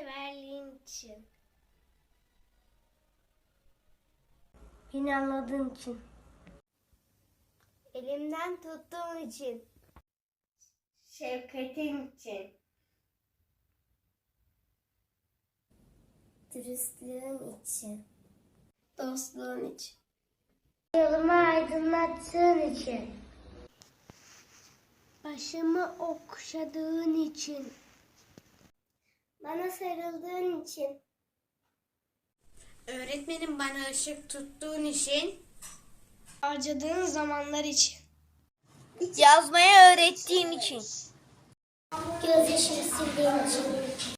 severliğin için. Beni anladığın için. Elimden tuttuğun için. Şefkatin için. Dürüstlüğün için. Dostluğun için. Yolumu aydınlattığın için. Başımı okşadığın için. Bana sarıldığın için. Öğretmenim bana ışık tuttuğun için. Harcadığın zamanlar için. Yazmayı öğrettiğin için. Gözyaşını sildiğin için.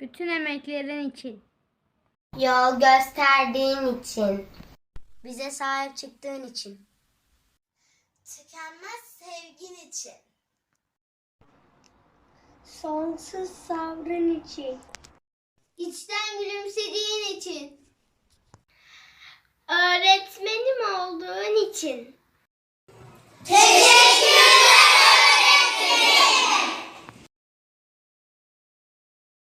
Bütün emeklerin için. Yol gösterdiğin için. Bize sahip çıktığın için. Tükenmez sevgin için sonsuz sabrın için. İçten gülümsediğin için. Öğretmenim olduğun için. Hey!